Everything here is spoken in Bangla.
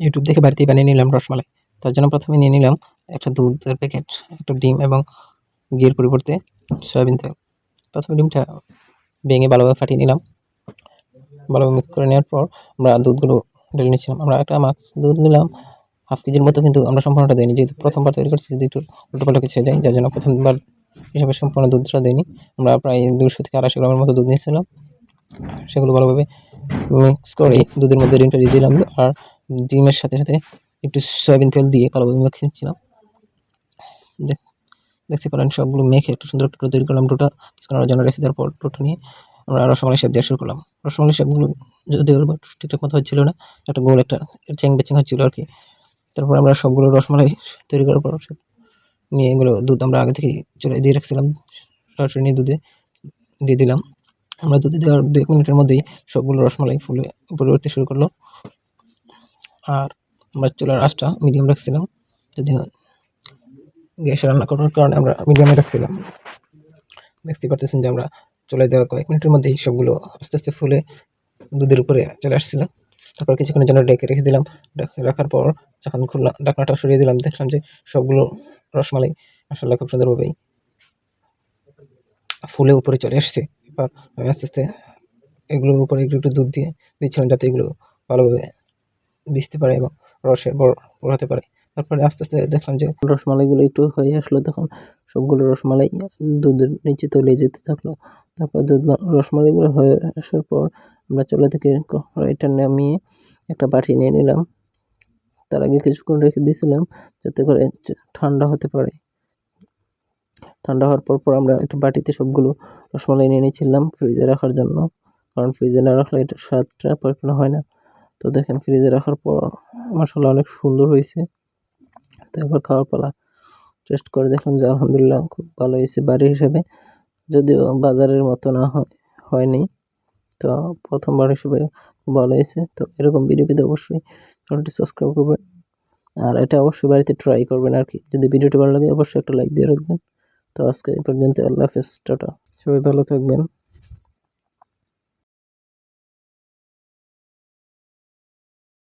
ইউটিউব দেখে বাড়িতেই বানিয়ে নিলাম রসমালাই। তার জন্য প্রথমে নিয়ে নিলাম একটা দুধের প্যাকেট, একটা ডিম এবং ঘির পরিবর্তে সয়াবিন তেল। প্রথমে ডিমটা ভেঙে ভালোভাবে ফাটিয়ে নিলাম। ভালোভাবে মিক্স করে নেওয়ার পর আমরা দুধগুলো ঢেলে নিচ্ছিলাম। আমরা একটা মাছ দুধ নিলাম, হাফ কেজির মতো, কিন্তু আমরা সম্পূর্ণটা দিইনি। যেহেতু প্রথমবার তৈরি করছি যদি একটু উল্টোপাল্টা কিছু যায় যার জন্য প্রথমবার হিসাবে সম্পূর্ণ দুধটা দিইনি। আমরা প্রায় দুশো থেকে আড়াইশো গ্রামের মতো দুধ নিয়েছিলাম। সেগুলো ভালোভাবে মিক্স করে দুধের মধ্যে ডিমটা দিয়ে দিলাম। আর ডিমের সাথে সাথে একটু সয়াবিন তেল দিয়ে ভালোভাবে মেখে নিচ্ছিলাম। দেখ- দেখতে পারেন সবগুলো মেখে একটু সুন্দর একটা তৈরি করলাম ডোটা কিছুক্ষণ জন্য রেখে দেওয়ার পর ডোটা নিয়ে আমরা রসমালাই শেপ দেওয়া শুরু করলাম। রসমালাই শেপগুলো যদিও ঠিকঠাক মতো হচ্ছিল না, একটা গোল একটা চ্যাং বেচিং হচ্ছিল আর কি। তারপর আমরা সবগুলো রসমালাই তৈরি করার পর নিয়ে এগুলো দুধ আমরা আগে থেকে চলে দিয়ে রাখছিলাম, সরাসরি নিয়ে দুধে দিয়ে দিলাম। আমরা দুধে দেওয়ার দু এক মিনিটের মধ্যেই সবগুলো রসমালাই ফুলে উপরে উঠতে শুরু করল। আর আমরা চুলার আঁচটা মিডিয়াম রাখছিলাম যদি গ্যাসে রান্না করার কারণে আমরা মিডিয়ামে রাখছিলাম। দেখতে পারতেছেন যে আমরা চলে দেওয়ার কয়েক মিনিটের মধ্যেই সবগুলো আস্তে আস্তে ফুলে দুধের উপরে চলে আসছিল। তারপর কিছুক্ষণের জন্য ডেকে রেখে দিলাম। রাখার পর যখন খুললাম ডাকনাটা সরিয়ে দিলাম, দেখলাম যে সবগুলো রসমালাই আসলে খুব সুন্দরভাবেই ফুলে উপরে চলে আসছে। এবার আমি আস্তে আস্তে এগুলোর উপরে একটু একটু দুধ দিয়ে দিচ্ছিলাম যাতে এগুলো ভালোভাবে ভিজতে পারে এবং রসে বড় হতে পারে। তারপরে আস্তে আস্তে দেখলাম যে রসমালাইগুলো একটু হয়ে আসলো, তখন সবগুলো রসমালাই দুধের নিচে তলিয়ে যেতে থাকল। তারপর দুধ রসমালাইগুলো হয়ে আসার পর আমরা চলে থেকে কড়াইটা নামিয়ে একটা বাটি নিয়ে নিলাম। তার আগে কিছুক্ষণ রেখে দিয়েছিলাম যাতে করে ঠান্ডা হতে পারে। ঠান্ডা হওয়ার পর পর আমরা একটা বাটিতে সবগুলো রসমালাই নিয়ে নিয়েছিলাম ফ্রিজে রাখার জন্য। কারণ ফ্রিজে না রাখলে এটার স্বাদটা পরিপূর্ণ হয় না। তো দেখেন ফ্রিজে রাখার পর মশলা অনেক সুন্দর হয়েছে। তারপর খাওয়ার পালা টেস্ট করে দেখলাম যে আলহামদুলিল্লাহ খুব ভালো হয়েছে বাড়ি হিসেবে। যদিও বাজারের মতো না হয়, হয়নি। তো প্রথমবার হিসেবে খুব ভালো হয়েছে। তো এরকম ভিডিও পেতে অবশ্যই চ্যানেলটি সাবস্ক্রাইব করবেন। আর এটা অবশ্যই বাড়িতে ট্রাই করবেন আর কি যদি ভিডিওটি ভালো লাগে, অবশ্যই একটা লাইক দিয়ে রাখবেন। তো আজকে এই পর্যন্ত আল্লাহ হাফেজ। টাটা। সবাই ভালো থাকবেন।